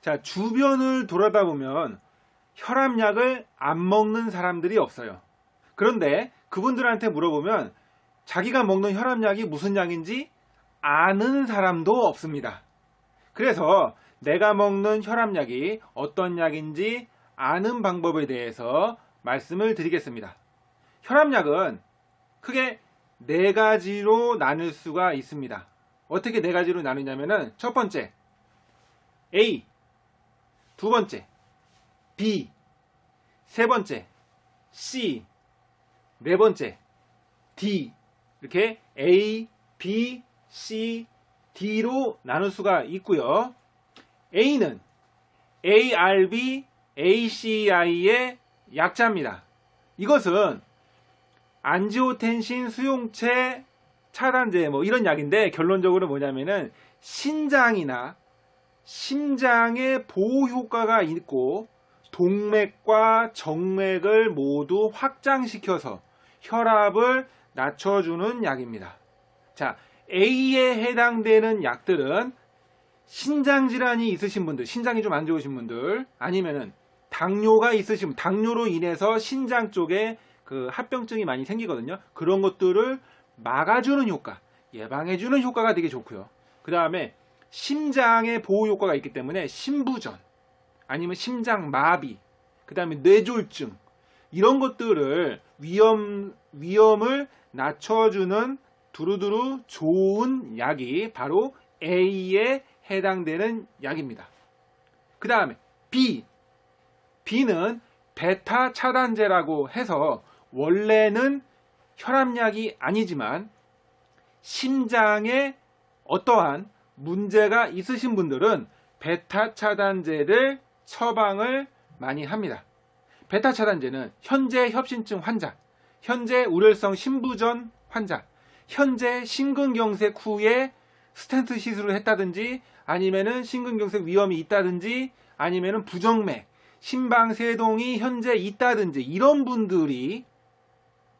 자, 주변을 돌아다 보면 혈압약을 안 먹는 사람들이 없어요. 그런데 그분들한테 물어보면 자기가 먹는 혈압약이 무슨 약인지 아는 사람도 없습니다. 그래서 내가 먹는 혈압약이 어떤 약인지 아는 방법에 대해서 말씀을 드리겠습니다. 혈압약은 크게 네 가지로 나눌 수가 있습니다. 어떻게 네 가지로 나누냐면은 첫 번째 A, 두 번째 B, 세 번째 C, 네 번째 D 이렇게 A, B, C, D로 나눌 수가 있고요. A는 ARB, ACI의 약자입니다. 이것은 안지오텐신 수용체 차단제 뭐 이런 약인데 결론적으로 뭐냐면은 신장이나 심장의 보호 효과가 있고 동맥과 정맥을 모두 확장시켜서 혈압을 낮춰주는 약입니다. 자, A에 해당되는 약들은 신장 질환이 있으신 분들, 신장이 좀 안 좋으신 분들, 아니면은 당뇨가 있으신 분, 당뇨로 인해서 신장 쪽에 그 합병증이 많이 생기거든요. 그런 것들을 막아주는 효과, 예방해주는 효과가 되게 좋고요. 그 다음에 심장의 보호 효과가 있기 때문에 심부전, 아니면 심장 마비, 그 다음에 뇌졸중, 이런 것들을 위험, 위험을 낮춰주는 두루두루 좋은 약이 바로 A에 해당되는 약입니다. 그 다음에 B. B는 베타 차단제라고 해서 원래는 혈압약이 아니지만 심장에 어떠한 문제가 있으신 분들은 베타 차단제를 처방을 많이 합니다. 베타 차단제는 현재 협심증 환자, 현재 우렬성 심부전 환자, 현재 심근경색 후에 스텐트 시술을 했다든지 아니면은 심근경색 위험이 있다든지 아니면은 부정맥, 심방세동이 현재 있다든지 이런 분들이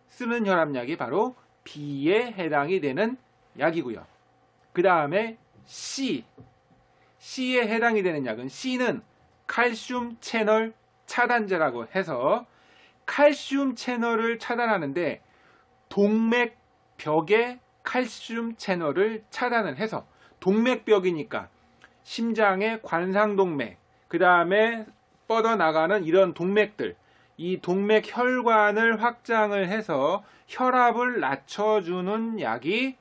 쓰는 혈압약이 바로 B에 해당이 되는 약이고요. 그 다음에 C. C에 해당이 되는 약은 C는 칼슘 채널 차단제라고 해서 칼슘 채널을 차단하는데 동맥벽의 칼슘 채널을 차단을 해서 동맥벽이니까 심장의 관상동맥, 그 다음에 뻗어나가는 이런 동맥들, 이 동맥 혈관을 확장을 해서 혈압을 낮춰주는 약이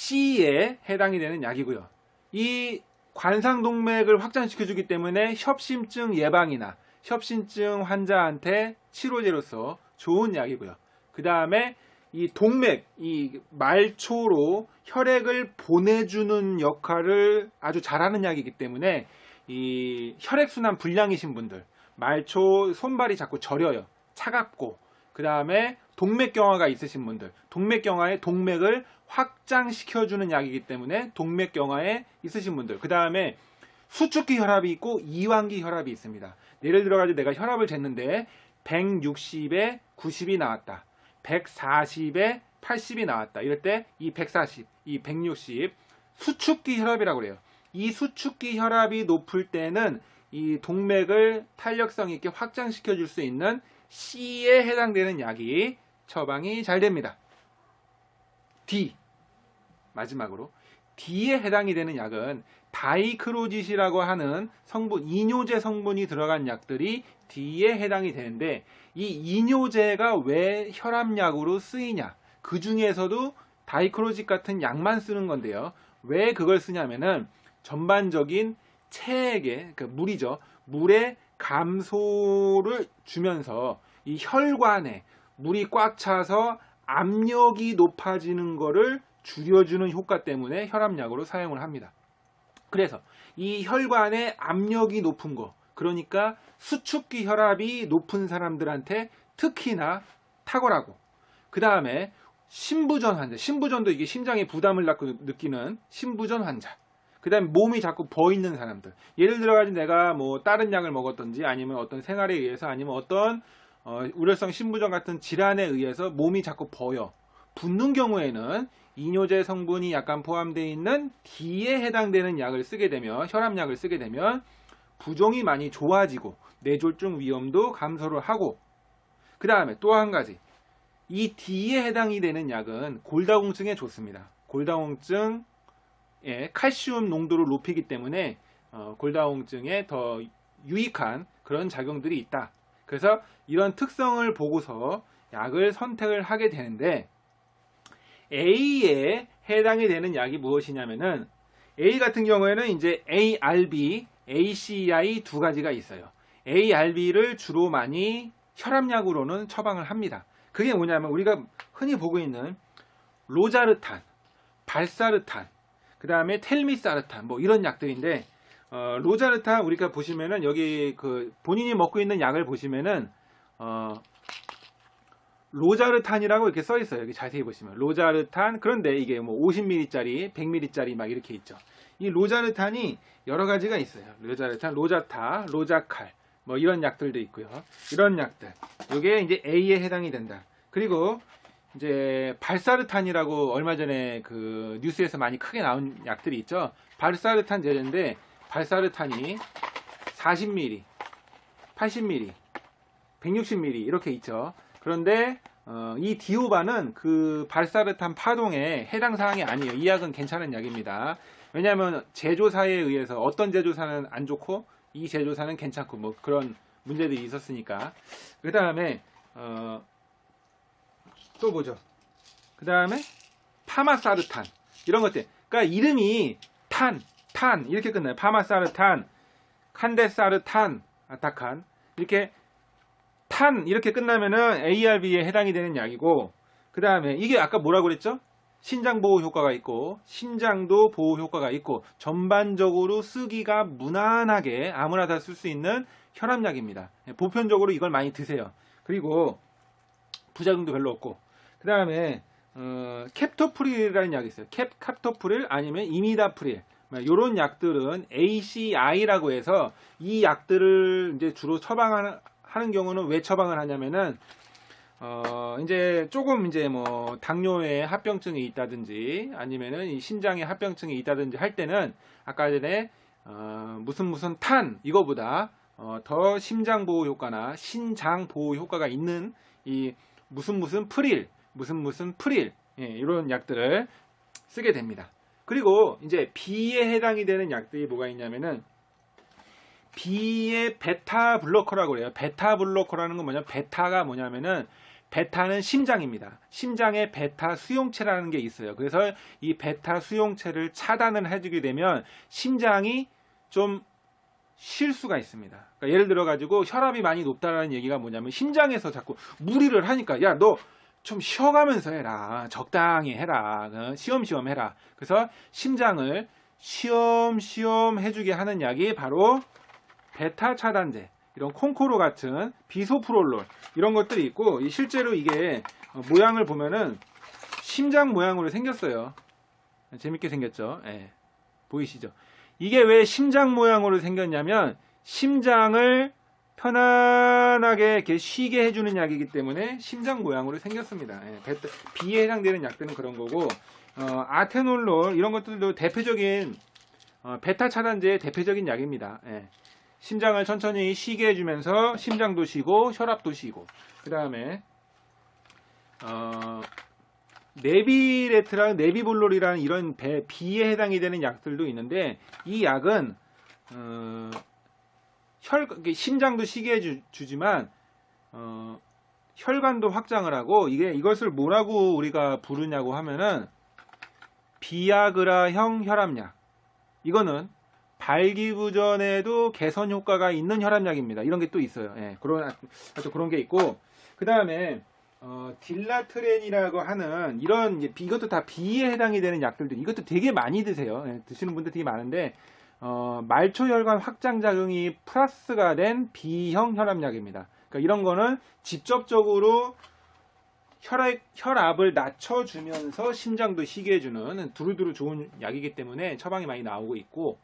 C에 해당이 되는 약이고요. 이 관상동맥을 확장시켜주기 때문에 협심증 예방이나 협심증 환자한테 치료제로서 좋은 약이고요. 그 다음에 이 동맥, 이 말초로 혈액을 보내주는 역할을 아주 잘하는 약이기 때문에 이 혈액순환 불량이신 분들, 말초 손발이 자꾸 저려요. 차갑고, 그 다음에 동맥경화가 있으신 분들, 동맥경화의 동맥을 확장시켜주는 약이기 때문에 동맥경화에 있으신 분들, 그 다음에 수축기 혈압이 있고 이완기 혈압이 있습니다. 예를 들어가지고 내가 혈압을 쟀는데 160에 90이 나왔다. 140에 80이 나왔다. 이럴 때 이 140, 이 160 수축기 혈압이라고 그래요. 이 수축기 혈압이 높을 때는 이 동맥을 탄력성 있게 확장시켜 줄 수 있는 C에 해당되는 약이 처방이 잘 됩니다. D. 마지막으로 D에 해당이 되는 약은 다이크로짓이라고 하는 성분 이뇨제 성분이 들어간 약들이 D에 해당이 되는데 이 이뇨제가 왜 혈압약으로 쓰이냐? 그 중에서도 다이크로짓 같은 약만 쓰는 건데요. 왜 그걸 쓰냐면은 전반적인 체액의 그 물이죠. 물의 감소를 주면서 이 혈관에 물이 꽉 차서 압력이 높아지는 거를 줄여주는 효과 때문에 혈압약으로 사용을 합니다. 그래서 이 혈관의 압력이 높은 거, 그러니까 수축기 혈압이 높은 사람들한테 특히나 탁월하고, 그 다음에 심부전 환자, 심부전도 이게 심장에 부담을 낳고 느끼는 심부전 환자, 그 다음에 몸이 자꾸 버 있는 사람들. 예를 들어가지고 내가 뭐 다른 약을 먹었던지 아니면 어떤 생활에 의해서 아니면 어떤 어, 우려성 심부전 같은 질환에 의해서 몸이 자꾸 버요. 붓는 경우에는 이뇨제 성분이 약간 포함되어 있는 D에 해당되는 약을 쓰게 되면 혈압약을 쓰게 되면 부종이 많이 좋아지고 뇌졸중 위험도 감소를 하고 그 다음에 또 한 가지 이 D에 해당이 되는 약은 골다공증에 좋습니다. 골다공증에 칼슘 농도를 높이기 때문에 어, 골다공증에 더 유익한 그런 작용들이 있다. 그래서 이런 특성을 보고서 약을 선택을 하게 되는데 A에 해당이 되는 약이 무엇이냐면은 A 같은 경우에는 이제 ARB, ACI 두 가지가 있어요. ARB를 주로 많이 혈압약으로는 처방을 합니다. 그게 뭐냐면 우리가 흔히 보고 있는 로자르탄, 발사르탄, 그 다음에 텔미사르탄 뭐 이런 약들인데 어, 로자르탄 우리가 보시면은 여기 그 본인이 먹고 있는 약을 보시면은 어, 로자르탄이라고 이렇게 써 있어요. 여기 자세히 보시면 로자르탄 그런데 이게 뭐 50ml짜리, 100ml짜리 막 이렇게 있죠. 이 로자르탄이 여러 가지가 있어요. 로자르탄, 로자타, 로자칼 뭐 이런 약들도 있고요. 이런 약들. 이게 이제 A에 해당이 된다. 그리고 이제 발사르탄이라고 얼마 전에 그 뉴스에서 많이 크게 나온 약들이 있죠. 발사르탄 제제인데 발사르탄이 40ml, 80ml, 160ml 이렇게 있죠. 그런데 어, 이 디오바는 그 발사르탄 파동에 해당 사항이 아니에요. 이 약은 괜찮은 약입니다. 왜냐하면 제조사에 의해서 어떤 제조사는 안 좋고 이 제조사는 괜찮고 뭐 그런 문제들이 있었으니까. 그 다음에 어, 또 보죠. 그 다음에 파마사르탄 이런 것들. 그러니까 이름이 탄, 탄 이렇게 끝나요. 파마사르탄, 칸데사르탄, 아타칸 이렇게 탄 이렇게 끝나면은 ARB에 해당이 되는 약이고 그 다음에 이게 아까 뭐라고 그랬죠? 신장 보호 효과가 있고 신장도 보호 효과가 있고 전반적으로 쓰기가 무난하게 아무나 다 쓸 수 있는 혈압약입니다. 보편적으로 이걸 많이 드세요. 그리고 부작용도 별로 없고 그 다음에 어, 캡토프릴이라는 약이 있어요. 캡 캡토프릴 아니면 이미다프릴 이런 약들은 ACI라고 해서 이 약들을 이제 주로 처방하는 하는 경우는 왜 처방을 하냐면은 어 이제 조금 이제 뭐 당뇨에 합병증이 있다든지 아니면은 이 신장에 합병증이 있다든지 할 때는 아까 전에 어 무슨 무슨 탄 이거보다 어 더 심장 보호 효과나 신장 보호 효과가 있는 이 무슨 무슨 프릴 무슨 무슨 프릴 예, 이런 약들을 쓰게 됩니다. 그리고 이제 B에 해당이 되는 약들이 뭐가 있냐면은 B의 베타 블로커라고 그래요. 베타 블로커라는 건 뭐냐? 베타가 뭐냐면은 베타는 심장입니다. 심장에 베타 수용체라는 게 있어요. 그래서 이 베타 수용체를 차단을 해주게 되면 심장이 좀 쉴 수가 있습니다. 그러니까 예를 들어 가지고 혈압이 많이 높다라는 얘기가 뭐냐면 심장에서 자꾸 무리를 하니까 야 너 좀 쉬어가면서 해라. 적당히 해라. 어, 시험시험 해라. 그래서 심장을 시험시험 해주게 하는 약이 바로 베타 차단제, 이런 콩코로 같은 비소프롤롤 이런 것들이 있고 이 실제로 이게 어, 모양을 보면은 심장 모양으로 생겼어요. 재밌게 생겼죠. 예. 보이시죠? 이게 왜 심장 모양으로 생겼냐면 심장을 편안하게 이렇게 쉬게 해주는 약이기 때문에 심장 모양으로 생겼습니다. 예. 베타, B에 해당되는 약들은 그런 거고 어, 아테놀롤 이런 것들도 대표적인 어, 베타 차단제의 대표적인 약입니다. 예. 심장을 천천히 쉬게 해주면서 심장도 쉬고 혈압도 쉬고 그 다음에 어, 네비레트랑 네비볼롤이라는 이런 배, 비에 해당이 되는 약들도 있는데 이 약은 어, 혈 심장도 쉬게 해주 지만 어, 혈관도 확장을 하고 이게 이것을 뭐라고 우리가 부르냐고 하면은 비아그라형 혈압약 이거는 발기부전에도 개선 효과가 있는 혈압약입니다. 이런 게 또 있어요. 예, 그런 아주 그런 게 있고 그 다음에 어, 딜라트렌이라고 하는 이런 이제 이것도 다 비에 해당이 되는 약들도 이것도 되게 많이 드세요. 예, 드시는 분들 되게 많은데 어, 말초혈관 확장 작용이 플러스가 된 B형 혈압약입니다. 그러니까 이런 거는 직접적으로 혈압, 혈압을 낮춰주면서 심장도 쉬게 해주는 두루두루 좋은 약이기 때문에 처방이 많이 나오고 있고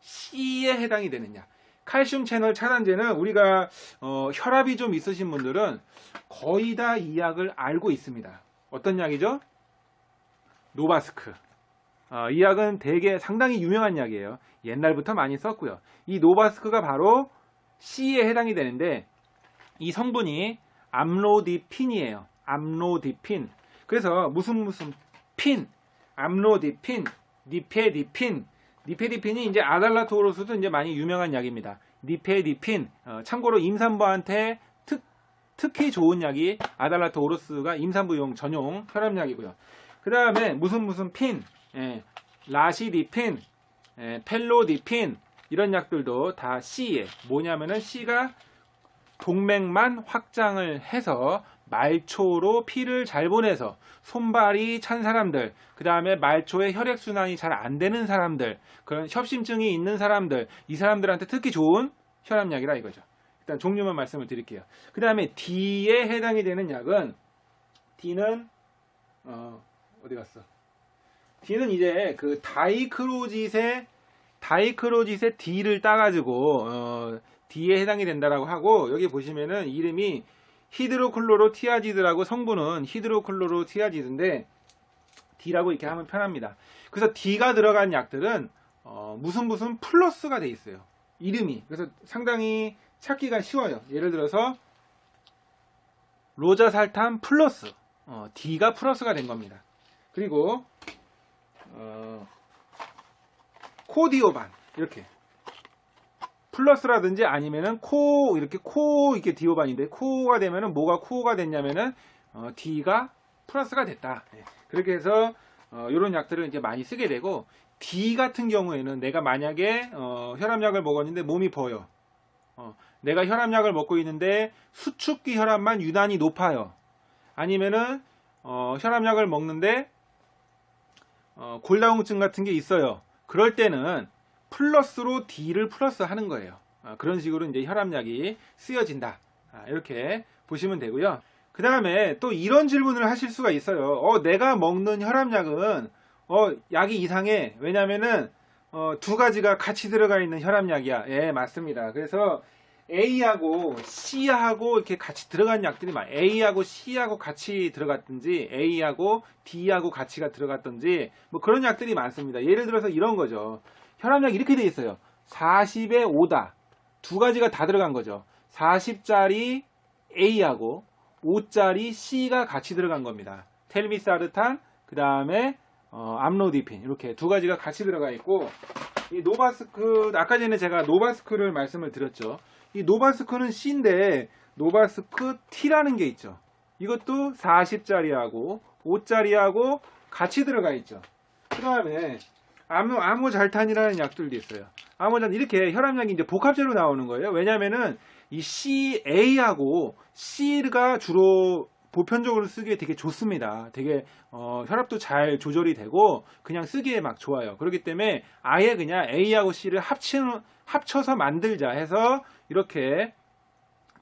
C에 해당이 되느냐. 칼슘 채널 차단제는 우리가 어, 혈압이 좀 있으신 분들은 거의 다 이 약을 알고 있습니다. 어떤 약이죠? 노바스크. 어, 이 약은 되게 상당히 유명한 약이에요. 옛날부터 많이 썼고요. 이 노바스크가 바로 C에 해당이 되는데 이 성분이 암로디핀이에요. 암로디핀. 그래서 무슨 무슨 핀, 암로디핀, 니페디핀, 니페디핀이 이제 아달라토로스도 이제 많이 유명한 약입니다. 니페디핀. 어, 참고로 임산부한테 특, 특히 좋은 약이 아달라토로스가 임산부용 전용 혈압약이고요. 그 다음에 무슨 무슨 핀, 예, 라시디핀, 예, 펠로디핀 이런 약들도 다 C에 뭐냐면은 C가 동맥만 확장을 해서 말초로 피를 잘 보내서 손발이 찬 사람들, 그 다음에 말초의 혈액순환이 잘 안 되는 사람들, 그런 협심증이 있는 사람들, 이 사람들한테 특히 좋은 혈압약이라 이거죠. 일단 종류만 말씀을 드릴게요. 그 다음에 D에 해당이 되는 약은 D는 어, 어디 갔어? D는 이제 그 다이크로짓의 다이크로짓의 D를 따가지고 어, D에 해당이 된다라고 하고 여기 보시면은 이름이 히드로클로로 티아지드라고 성분은 히드로클로로 티아지드인데 D라고 이렇게 하면 편합니다. 그래서 D가 들어간 약들은 어, 무슨 무슨 플러스가 돼 있어요. 이름이 그래서 상당히 찾기가 쉬워요. 예를 들어서 로자살탄 플러스 어, D가 플러스가 된 겁니다. 그리고 어, 코디오반 이렇게 플러스라든지 아니면은 코 이렇게 코 이렇게 디오반인데 코가 되면은 뭐가 코가 됐냐면은 어, D가 플러스가 됐다. 예. 그렇게 해서 어, 이런 약들을 이제 많이 쓰게 되고 D 같은 경우에는 내가 만약에 어, 혈압약을 먹었는데 몸이 버요. 어, 내가 혈압약을 먹고 있는데 수축기 혈압만 유난히 높아요. 아니면은 어, 혈압약을 먹는데 어, 골다공증 같은 게 있어요. 그럴 때는 플러스로 D를 플러스 하는 거예요. 아, 그런 식으로 이제 혈압약이 쓰여진다. 아, 이렇게 보시면 되고요. 그 다음에 또 이런 질문을 하실 수가 있어요. 어, 내가 먹는 혈압약은 어, 약이 이상해. 왜냐면은 어, 두 가지가 같이 들어가 있는 혈압약이야. 예, 맞습니다. 그래서 A하고 C하고 이렇게 같이 들어간 약들이 많아요. A하고 C하고 같이 들어갔든지 A하고 D하고 같이가 들어갔든지 뭐 그런 약들이 많습니다. 예를 들어서 이런 거죠. 혈압약 이렇게 돼 있어요. 40에 5다. 두 가지가 다 들어간 거죠. 40짜리 A하고 5짜리 C가 같이 들어간 겁니다. 텔미사르탄, 그 다음에 어, 암로디핀 이렇게 두 가지가 같이 들어가 있고 이 노바스크 아까 전에 제가 노바스크를 말씀을 드렸죠. 이 노바스크는 C인데 노바스크 T라는 게 있죠. 이것도 40짜리하고 5짜리하고 같이 들어가 있죠. 그 다음에 아무 아모잘탄이라는 약들도 있어요. 아모잘탄 이렇게 혈압약이 이제 복합제로 나오는 거예요. 왜냐면은 이 CA하고 C가 주로 보편적으로 쓰기에 되게 좋습니다. 되게 어, 혈압도 잘 조절이 되고 그냥 쓰기에 막 좋아요. 그렇기 때문에 아예 그냥 A하고 C를 합치는 합쳐서 만들자 해서 이렇게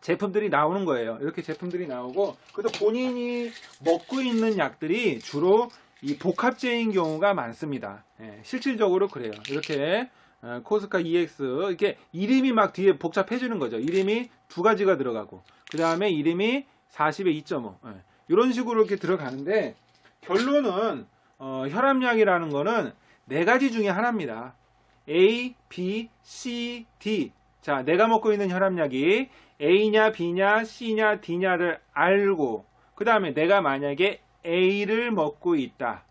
제품들이 나오는 거예요. 이렇게 제품들이 나오고 그래서 본인이 먹고 있는 약들이 주로 이 복합제인 경우가 많습니다. 예, 실질적으로 그래요. 이렇게 어, 코스카 EX 이렇게 이름이 막 뒤에 복잡해지는 거죠. 이름이 두 가지가 들어가고 그 다음에 이름이 40에 2.5 예, 이런 식으로 이렇게 들어가는데 결론은 어, 혈압약이라는 거는 네 가지 중에 하나입니다. A, B, C, D. 자, 내가 먹고 있는 혈압약이 A냐, B냐, C냐, D냐를 알고 그 다음에 내가 만약에 A를 먹고 있다.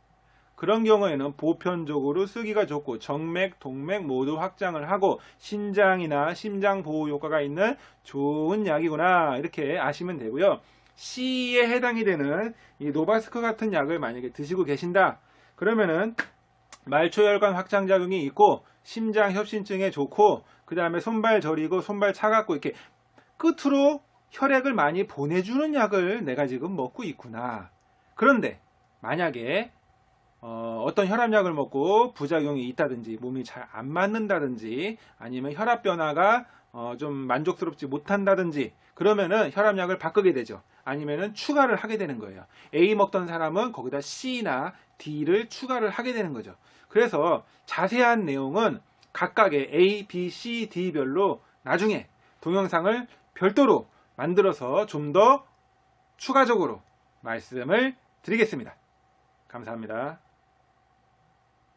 그런 경우에는 보편적으로 쓰기가 좋고 정맥, 동맥 모두 확장을 하고 신장이나 심장 보호 효과가 있는 좋은 약이구나 이렇게 아시면 되고요. C에 해당이 되는 이 노바스크 같은 약을 만약에 드시고 계신다. 그러면은 말초혈관 확장 작용이 있고 심장 협심증에 좋고 그 다음에 손발 저리고 손발 차갑고 이렇게 끝으로 혈액을 많이 보내주는 약을 내가 지금 먹고 있구나. 그런데 만약에 어, 떤 혈압약을 먹고 부작용이 있다든지 몸이 잘 안 맞는다든지 아니면 혈압 변화가 어, 좀 만족스럽지 못한다든지 그러면은 혈압약을 바꾸게 되죠. 아니면은 추가를 하게 되는 거예요. A 먹던 사람은 거기다 C나 D를 추가를 하게 되는 거죠. 그래서 자세한 내용은 각각의 A, B, C, D별로 나중에 동영상을 별도로 만들어서 좀 더 추가적으로 말씀을 드리겠습니다. 감사합니다.